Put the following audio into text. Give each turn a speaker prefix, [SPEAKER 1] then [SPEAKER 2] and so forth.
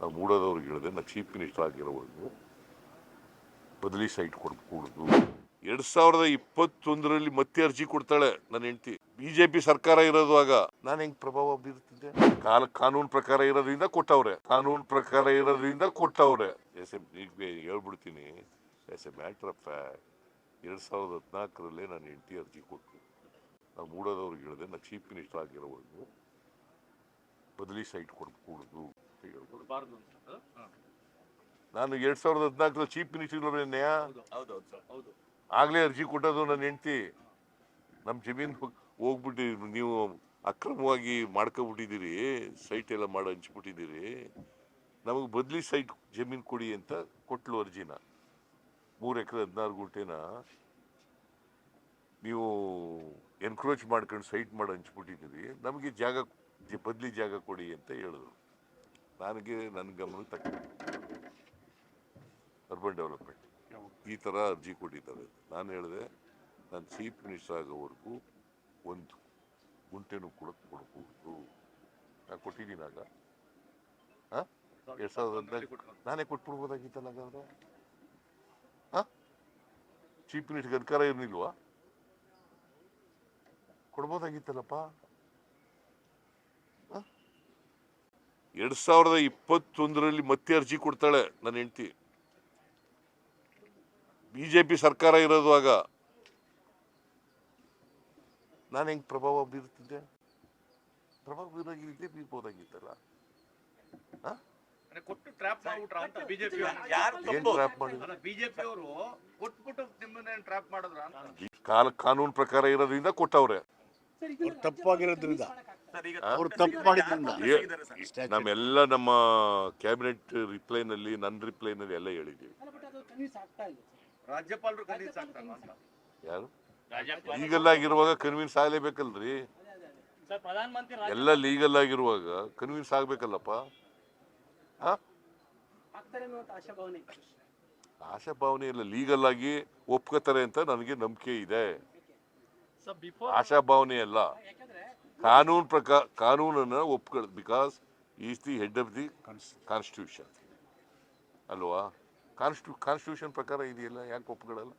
[SPEAKER 1] ನಾವು ಮೂಡೋದವ್ರಿಗೆ ಹೇಳಿದೆ ನಾನು ಚೀಫ್ ಮಿನಿಸ್ಟರ್ ಆಗಿರೋವರೆಗೂ ಬದಲಿ ಸೈಟ್ ಕೊಡ್ಕೂಡ್ದು ಎರಡ್ ಸಾವಿರದ ಇಪ್ಪತ್ತೊಂದರಲ್ಲಿ ಮತ್ತೆ ಅರ್ಜಿ ಕೊಡ್ತಾಳೆ ನನ್ನ ಹೆಂಡತಿ. ಬಿಜೆಪಿ ಸರ್ಕಾರ ಇರೋದುವಾಗ ನಾನು ಹೆಂಗ್ ಪ್ರಭಾವ ಬೀರುತ್ತಿದ್ದೆ ಕಾಲ, ಕಾನೂನು ಪ್ರಕಾರ ಇರೋದ್ರಿಂದ ಕೊಟ್ಟವ್ರೆ. ಕಾನೂನು ಪ್ರಕಾರ ಇರೋದ್ರಿಂದ ಕೊಟ್ಟವ್ರೆ. ಎಸ್ ಎಂ ಹೇಳ್ಬಿಡ್ತೀನಿ. As a matter of fact ಎರಡ್ ಸಾವಿರದ ಹದಿನಾಲ್ಕರಲ್ಲೇ ನನ್ನ ಹೆಂಡತಿ ಅರ್ಜಿ ಕೊಟ್ಟು ನಾವು ಮೂಡೋದವ್ರಿಗೆ ಹೇಳಿದೆ ನಾನು ಚೀಫ್ ಮಿನಿಸ್ಟರ್ ಆಗಿರೋವರೆಗೂ ಬದಲಿ ಸೈಟ್ ಅಂತ ಹೇಳ್ಬಿಟ್ಟು
[SPEAKER 2] ಕೊಡಬಾರ್ದು ಅಂತ.
[SPEAKER 1] ನಾನು ಎರಡ್ ಸಾವಿರದ ಹದಿನಾಲ್ಕರಲ್ಲಿ ಚೀಫ್ ಮಿನಿಸ್ಟರ್ ಇರೋರೇನ್ಯಾ
[SPEAKER 2] ಹೌದು ಹೌದು
[SPEAKER 1] ಆಗ್ಲೇ ಅರ್ಜಿ ಕೊಟ್ಟದು ನನ್ನ ಹೆಂಡತಿ. ನಮ್ಮ ಜಮೀನ್ ಹೋಗ್ಬಿಟ್ಟಿ ನೀವು ಅಕ್ರಮವಾಗಿ ಮಾಡ್ಕೊಬಿಟ್ಟಿದ್ದೀರಿ ಸೈಟ್ ಎಲ್ಲ ಮಾಡಿ ಹಂಚ್ಬಿಟ್ಟಿದ್ದೀರಿ. ನಮಗೆ ಬದ್ಲಿ ಸೈಟ್ ಜಮೀನ್ ಕೊಡಿ ಅಂತ ಕೊಟ್ಲು ಅರ್ಜಿನ. ಮೂರು ಎಕರೆ ಹದಿನಾರು ಗುಂಟೆನ ನೀವು ಎನ್ಕ್ರೋಚ್ ಮಾಡ್ಕೊಂಡು ಸೈಟ್ ಮಾಡಿ ಹಂಚ್ಬಿಟ್ಟಿದ್ದೀರಿ. ನಮಗೆ ಜಾಗ ಬದ್ಲಿ ಜಾಗ ಕೊಡಿ ಅಂತ ಹೇಳಿದ್ರು. ನನಗೆ ನನ್ನ ಗಮನಕ್ಕೆ ತಕ್ಕ ಅರ್ಬನ್ ಡೆವಲಪ್ಮೆಂಟ್. ಈ ಥರ ಅರ್ಜಿ ಕೊಟ್ಟಿದ್ದಾರೆ. ನಾನು ಹೇಳಿದೆ, ನಾನು ಚೀಫ್ ಮಿನಿಸ್ಟರ್ ಆಗೋವರೆಗೂ ಒಂದು ಗುಂಟೆನೂ ಕೂಡ ಕೊಡಬಹುದು ನಾನು ಕೊಟ್ಟಿದ್ದೀನಿ ಆಗ. ಹಾಂ? ಎರಡು ಸಾವಿರದ ಹದಿನಾಲ್ಕು ನಾನೇ ಕೊಟ್ಬಿಡ್ಬೋದಾಗಿತ್ತಲ್ಲ ಹಾಗಾದ್ರೆ ಹಾಂ? ಚೀಫ್ ಮಿನಿಸ್ಟರ್ಗೆ ಅಧಿಕಾರ ಇರಲಿಲ್ವಾ? ಕೊಡ್ಬೋದಾಗಿತ್ತಲ್ಲಪ್ಪ? ಎರಡ್ ಸಾವಿರದ ಇಪ್ಪತ್ತೊಂದರಲ್ಲಿ ಮತ್ತೆ ಅರ್ಜಿ ಕೊಡ್ತಾಳೆ ನನ್ನ ಹೆಂಡತಿ. ಬಿಜೆಪಿ ಸರ್ಕಾರ ಇರೋದುವಾಗ ನಾನು ಹೆಂಗ್ ಪ್ರಭಾವ ಬೀರುತ್ತಿದ್ದೆ ಪ್ರಭಾವ ಬೀರಾಗಿದ್ದೆ ಬೀರ್ಬೋದಾಗಿತ್ತಲ್ಲ?
[SPEAKER 2] ಅಂದ್ರೆ ಕೊಟ್ಟು ಟ್ರ್ಯಾಪ್ ಮಾಡ್ಬಿಟ್ರ ಅಂತ ಬಿಜೆಪಿ ಬಿಜೆಪಿ ಅವರು ಕೊಟ್ಬಿಟ್ಟು ನಿಮ್ಮನ್ನ ಟ್ರ್ಯಾಪ್ ಮಾಡಿದ್ರ ಅಂತ.
[SPEAKER 1] ಕಾಲ ಕಾನೂನು ಪ್ರಕಾರ ಇರೋದ್ರಿಂದ ಕೊಟ್ಟವ್ರೆ.
[SPEAKER 3] ತಪ್ಪಾಗಿರೋದ್ರಿಂದ. ಅವ್ರು ತಪ್ಪು ಮಾಡಿದ್ರಿಂದ.
[SPEAKER 1] ನಮ್ಮೆಲ್ಲ ನಮ್ಮ ಕ್ಯಾಬಿನೆಟ್ ರಿಪ್ಲೈನಲ್ಲಿ ನನ್ನ ರಿಪ್ಲೈನಲ್ಲಿ ಎಲ್ಲ ಹೇಳಿದ್ದೀವಿ.
[SPEAKER 2] ರಾಜ್ಯಪಾಲರು ಕನ್ವಿನ್ಸ್ ಆಗ್ತಾರ ಅಂತ.
[SPEAKER 1] ಯಾರು? ಲೀಗಲ್ ಆಗಿರುವಾಗ ಕನ್ವಿನ್ಸ್ ಆಗಲೇಬೇಕಲ್ರಿ? ಎಲ್ಲ ಲೀಗಲ್ ಆಗಿರುವಾಗ ಕನ್ವಿನ್ಸ್ ಆಗ್ಬೇಕಲ್ಲಪ್ಪ? ಆ? ಆಶಾಭಾವನೆ ಇಲ್ಲ. ಲೀಗಲ್ ಆಗಿ ಒಪ್ಕೋತಾರೆ ಅಂತ ನನಗೆ ನಂಬಿಕೆ ಇದೆ. ಆಶಾಭಾವನೆ ಅಲ್ಲ. ಕಾನೂನು ಪ್ರಕಾರ ಕಾನೂನನ್ನ ಒಪ್ಕೊಳ್ಳೋದು because is the head of the constitution ಅಲ್ವಾ? ಕಾನ್ಸ್ಟಿಟ್ಯೂ ಕಾನ್ಸ್ಟಿಟ್ಯೂಷನ್ ಪ್ರಕಾರ ಇದೆಯಲ್ಲ? ಯಾಕೆ ಒಪ್ಕೊಳ್ಳಲ್ಲ?